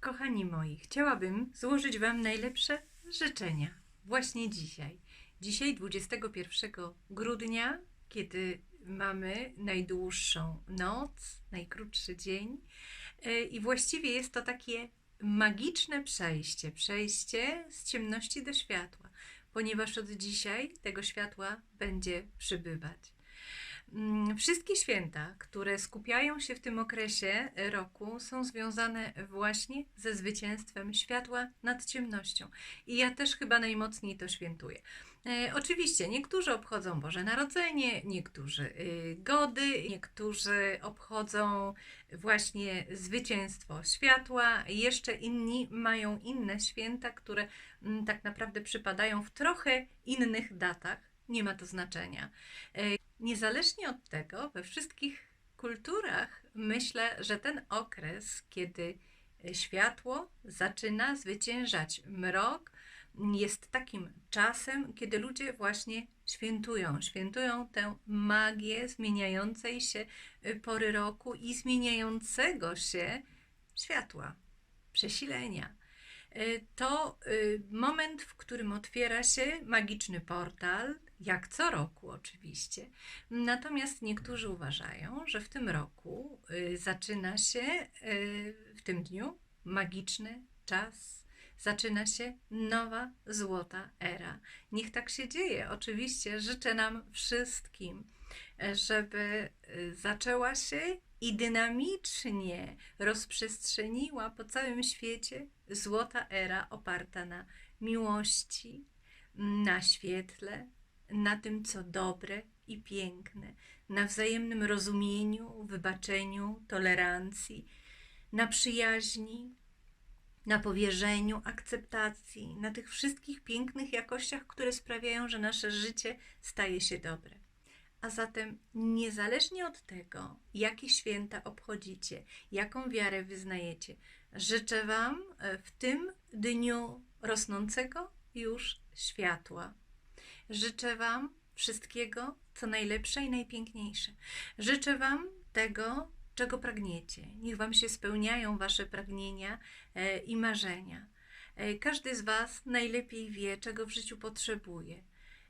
Kochani moi, chciałabym złożyć Wam najlepsze życzenia właśnie dzisiaj. Dzisiaj, 21 grudnia, kiedy mamy najdłuższą noc, najkrótszy dzień, e, i właściwie jest to takie magiczne przejście przejście z ciemności do światła, ponieważ od dzisiaj tego światła będzie przybywać. Mm, Wszystkie święta, które skupiają się w tym okresie roku, są związane właśnie ze zwycięstwem światła nad ciemnością. I ja też chyba najmocniej to świętuję. E, oczywiście niektórzy obchodzą Boże Narodzenie, niektórzy y, Gody, niektórzy obchodzą właśnie zwycięstwo światła, jeszcze inni mają inne święta, które mm, tak naprawdę przypadają w trochę innych datach. Nie ma to znaczenia. E, Niezależnie od tego, we wszystkich kulturach myślę, że ten okres, kiedy światło zaczyna zwyciężać mrok, jest takim czasem, kiedy ludzie właśnie świętują. Świętują tę magię zmieniającej się y, pory roku i zmieniającego się światła, przesilenia. Y, To y, moment, w którym otwiera się magiczny portal, jak co roku oczywiście. Natomiast niektórzy uważają, że w tym roku y, zaczyna się, w tym dniu, magiczny czas. Zaczyna się nowa złota era. Niech tak się dzieje. Oczywiście życzę nam wszystkim, e, żeby zaczęła się i dynamicznie rozprzestrzeniła po całym świecie złota era oparta na miłości, na świetle, na tym, co dobre i piękne, na wzajemnym rozumieniu, wybaczeniu, tolerancji, na przyjaźni, na powierzeniu, akceptacji, na tych wszystkich pięknych jakościach, które sprawiają, że nasze życie staje się dobre. A zatem, niezależnie od tego, jakie święta obchodzicie, jaką wiarę wyznajecie, życzę Wam e, w tym dniu rosnącego już światła. Życzę Wam wszystkiego, co najlepsze i najpiękniejsze. Życzę Wam tego, czego pragniecie. Niech Wam się spełniają Wasze pragnienia e, i marzenia. E, Każdy z Was najlepiej wie, czego w życiu potrzebuje.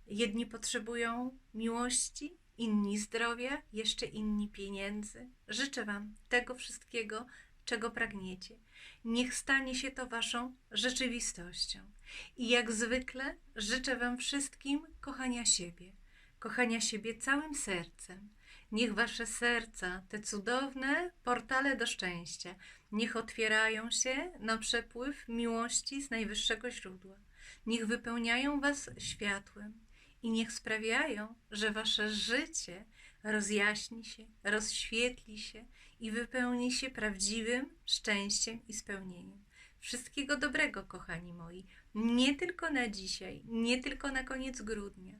Jedni potrzebują miłości, inni zdrowia, jeszcze inni pieniędzy. Życzę Wam tego wszystkiego, czego pragniecie. Niech stanie się to Waszą rzeczywistością. I jak zwykle życzę Wam wszystkim kochania siebie, kochania siebie całym sercem. Niech Wasze serca, te cudowne portale do szczęścia, niech otwierają się na przepływ miłości z najwyższego źródła. Niech wypełniają Was światłem i niech sprawiają, że Wasze życie rozjaśni się, rozświetli się i wypełni się prawdziwym szczęściem i spełnieniem. Wszystkiego dobrego, kochani moi, nie tylko na dzisiaj, nie tylko na koniec grudnia,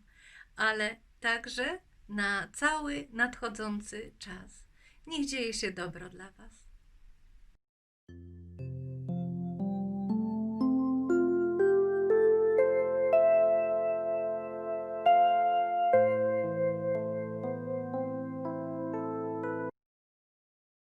ale także na cały nadchodzący czas. Niech dzieje się dobro dla Was.